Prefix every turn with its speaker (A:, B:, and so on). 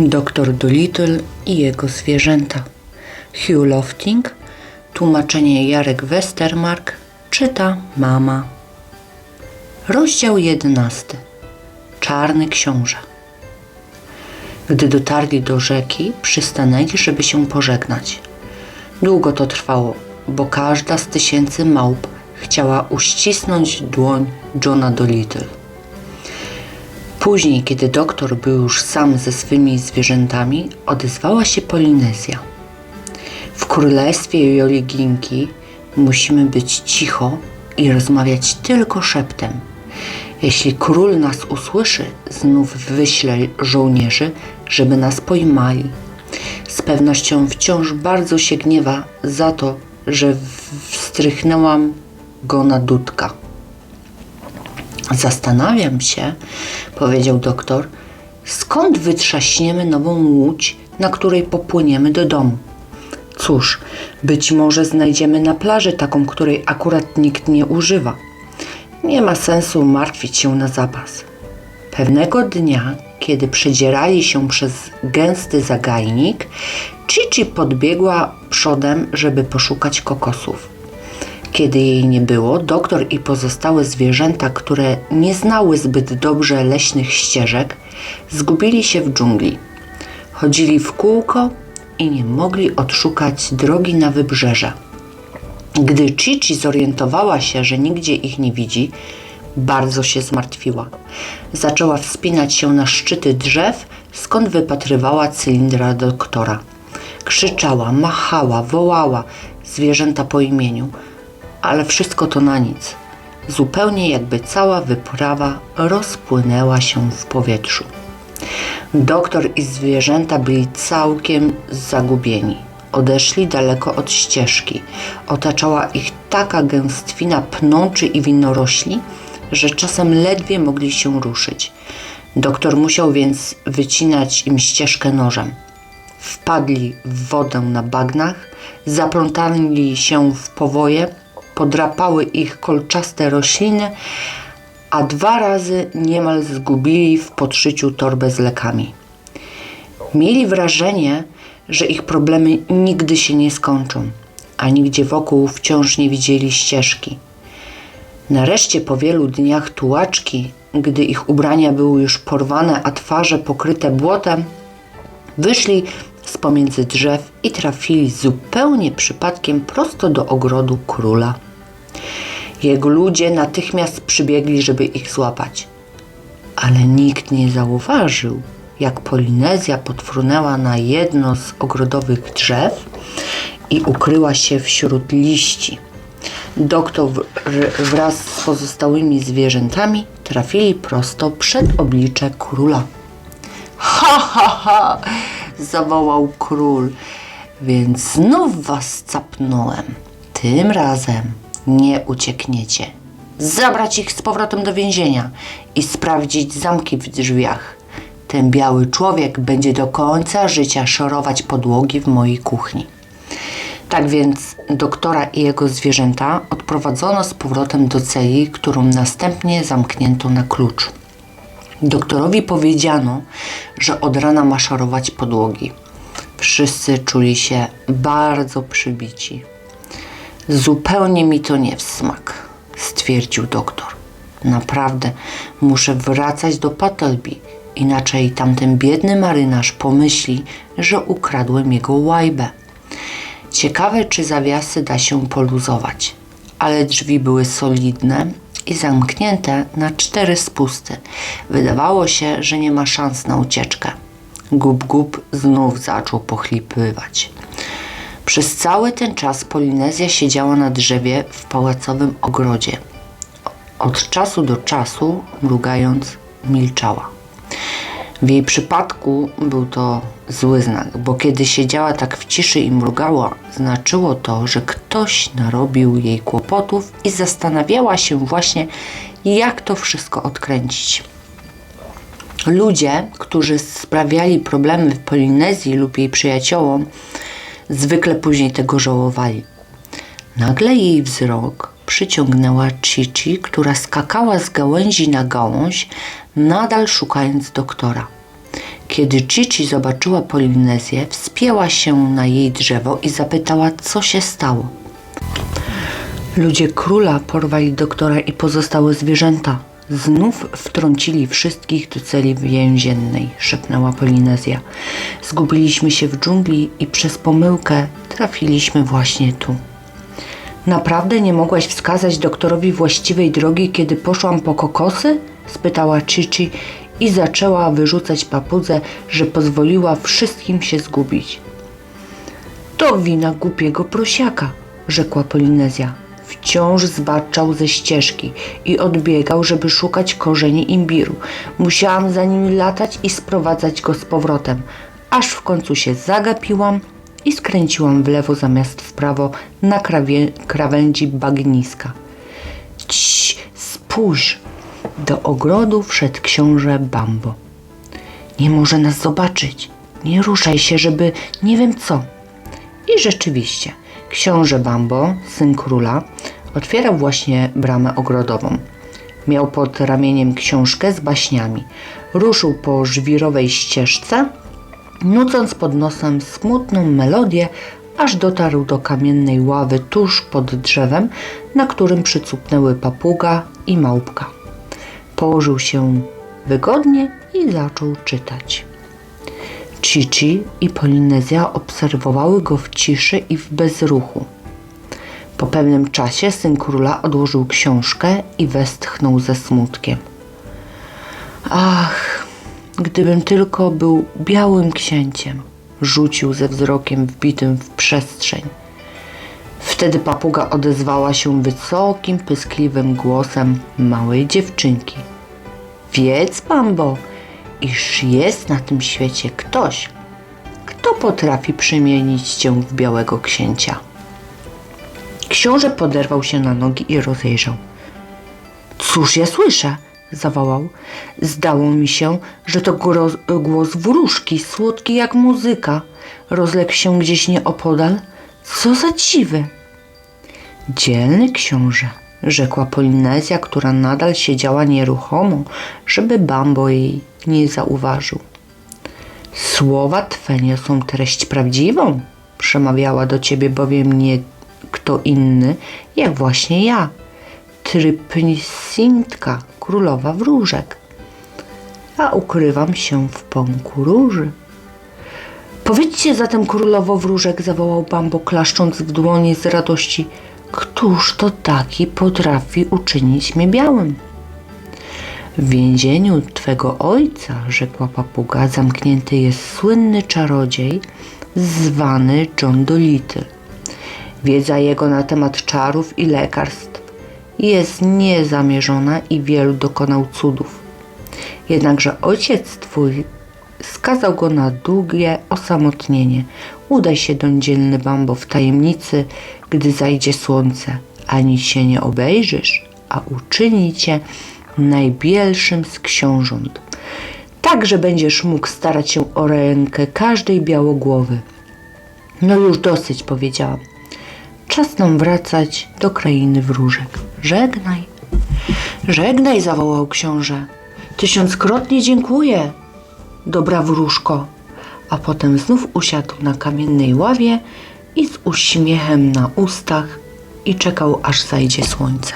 A: Doktor Dolittle i jego zwierzęta. Hugh Lofting, tłumaczenie Jarek Westermark, czyta mama. Rozdział jedenasty. Czarny książę. Gdy dotarli do rzeki, przystanęli, żeby się pożegnać. Długo to trwało, bo każda z tysięcy małp chciała uścisnąć dłoń Johna Dolittle. Później, kiedy doktor był już sam ze swymi zwierzętami, odezwała się Polinezja. W królestwie Joliginki musimy być cicho i rozmawiać tylko szeptem. Jeśli król nas usłyszy, znów wyśle żołnierzy, żeby nas pojmali. Z pewnością wciąż bardzo się gniewa za to, że wstrychnęłam go na dudka. Zastanawiam się, powiedział doktor, skąd wytrzaśniemy nową łódź, na której popłyniemy do domu. Cóż, być może znajdziemy na plaży taką, której akurat nikt nie używa. Nie ma sensu martwić się na zapas. Pewnego dnia, kiedy przedzierali się przez gęsty zagajnik, Cici podbiegła przodem, żeby poszukać kokosów. Kiedy jej nie było, doktor i pozostałe zwierzęta, które nie znały zbyt dobrze leśnych ścieżek, zgubili się w dżungli. Chodzili w kółko i nie mogli odszukać drogi na wybrzeże. Gdy Cici zorientowała się, że nigdzie ich nie widzi, bardzo się zmartwiła. Zaczęła wspinać się na szczyty drzew, skąd wypatrywała cylindra doktora. Krzyczała, machała, wołała zwierzęta po imieniu, ale wszystko to na nic. Zupełnie jakby cała wyprawa rozpłynęła się w powietrzu. Doktor i zwierzęta byli całkiem zagubieni. Odeszli daleko od ścieżki. Otaczała ich taka gęstwina pnączy i winorośli, że czasem ledwie mogli się ruszyć. Doktor musiał więc wycinać im ścieżkę nożem. Wpadli w wodę na bagnach, zaplątali się w powoje, podrapały ich kolczaste rośliny, a dwa razy niemal zgubili w podszyciu torbę z lekami. Mieli wrażenie, że ich problemy nigdy się nie skończą, a nigdzie wokół wciąż nie widzieli ścieżki. Nareszcie po wielu dniach tułaczki, gdy ich ubrania były już porwane, a twarze pokryte błotem, wyszli z pomiędzy drzew i trafili zupełnie przypadkiem prosto do ogrodu króla. Jego ludzie natychmiast przybiegli, żeby ich złapać. Ale nikt nie zauważył, jak Polinezja podfrunęła na jedno z ogrodowych drzew i ukryła się wśród liści. Doktor wraz z pozostałymi zwierzętami trafili prosto przed oblicze króla. Ha, ha, ha! zawołał król. Więc znów was capnąłem. Tym razem nie uciekniecie. Zabrać ich z powrotem do więzienia i sprawdzić zamki w drzwiach. Ten biały człowiek będzie do końca życia szorować podłogi w mojej kuchni. Tak więc doktora i jego zwierzęta odprowadzono z powrotem do celi, którą następnie zamknięto na klucz. Doktorowi powiedziano, że od rana ma szorować podłogi. Wszyscy czuli się bardzo przybici. Zupełnie mi to nie w smak, stwierdził doktor. Naprawdę muszę wracać do Patelby, inaczej tamten biedny marynarz pomyśli, że ukradłem jego łajbę. Ciekawe, czy zawiasy da się poluzować, ale drzwi były solidne i zamknięte na cztery spusty. Wydawało się, że nie ma szans na ucieczkę. Gub Gub znów zaczął pochlipywać. Przez cały ten czas Polinezja siedziała na drzewie w pałacowym ogrodzie. Od czasu do czasu, mrugając, milczała. W jej przypadku był to zły znak, bo kiedy siedziała tak w ciszy i mrugała, znaczyło to, że ktoś narobił jej kłopotów i zastanawiała się właśnie, jak to wszystko odkręcić. Ludzie, którzy sprawiali problemy w Polinezji lub jej przyjaciołom, zwykle później tego żałowali. Nagle jej wzrok przyciągnęła Cici, która skakała z gałęzi na gałąź, nadal szukając doktora. Kiedy Cici zobaczyła Polinezję, wspięła się na jej drzewo i zapytała, co się stało. Ludzie króla porwali doktora i pozostałe zwierzęta. Znów wtrącili wszystkich do celi więziennej, szepnęła Polinezja. Zgubiliśmy się w dżungli i przez pomyłkę trafiliśmy właśnie tu. Naprawdę nie mogłaś wskazać doktorowi właściwej drogi, kiedy poszłam po kokosy? spytała Chichi i zaczęła wyrzucać papudze, że pozwoliła wszystkim się zgubić. To wina głupiego prosiaka, rzekła Polinezja. Wciąż zbaczał ze ścieżki i odbiegał, żeby szukać korzeni imbiru. Musiałam za nim latać i sprowadzać go z powrotem, aż w końcu się zagapiłam i skręciłam w lewo zamiast w prawo na krawie, krawędzi bagniska. Cii, spójrz! Do ogrodu wszedł książę Bambo. Nie może nas zobaczyć. Nie ruszaj się, żeby nie wiem co. I rzeczywiście, książę Bambo, syn króla, otwierał właśnie bramę ogrodową. Miał pod ramieniem książkę z baśniami. Ruszył po żwirowej ścieżce, nucąc pod nosem smutną melodię, aż dotarł do kamiennej ławy tuż pod drzewem, na którym przycupnęły papuga i małpka. Położył się wygodnie i zaczął czytać. Cici i Polinezja obserwowały go w ciszy i w bezruchu. Po pewnym czasie syn króla odłożył książkę i westchnął ze smutkiem. Ach, gdybym tylko był białym księciem, rzucił ze wzrokiem wbitym w przestrzeń. Wtedy papuga odezwała się wysokim, pyskliwym głosem małej dziewczynki. Wiedz, Bambo, iż jest na tym świecie ktoś, kto potrafi przemienić cię w białego księcia. Książę poderwał się na nogi i rozejrzał. Cóż ja słyszę? zawołał. Zdało mi się, że to głos wróżki, słodki jak muzyka. Rozległ się gdzieś nieopodal. Co za dziwy! Dzielny książę, rzekła Polinezja, która nadal siedziała nieruchomo, żeby Bambo jej nie zauważył. Słowa Twe niosą treść prawdziwą, przemawiała do Ciebie bowiem nie kto inny, jak właśnie ja, Trypnisintka, królowa wróżek. A ukrywam się w pąku róży. Powiedzcie zatem królowo wróżek, zawołał Bambo, klaszcząc w dłonie z radości. Któż to taki potrafi uczynić mnie białym? W więzieniu twego ojca, rzekła papuga, zamknięty jest słynny czarodziej zwany John Dolittle. Wiedza jego na temat czarów i lekarstw jest niezamierzona i wielu dokonał cudów. Jednakże ojciec twój skazał go na długie osamotnienie. Udaj się do dzielny Bambo w tajemnicy, gdy zajdzie słońce, ani się nie obejrzysz, a uczyni cię najbielszym z książąt. Tak, że będziesz mógł starać się o rękę każdej białogłowy. No już dosyć, powiedziałam. Czas nam wracać do krainy wróżek. Żegnaj. Żegnaj, zawołał książę. Tysiąckrotnie dziękuję, dobra wróżko. A potem znów usiadł na kamiennej ławie i z uśmiechem na ustach i czekał, aż zajdzie słońce.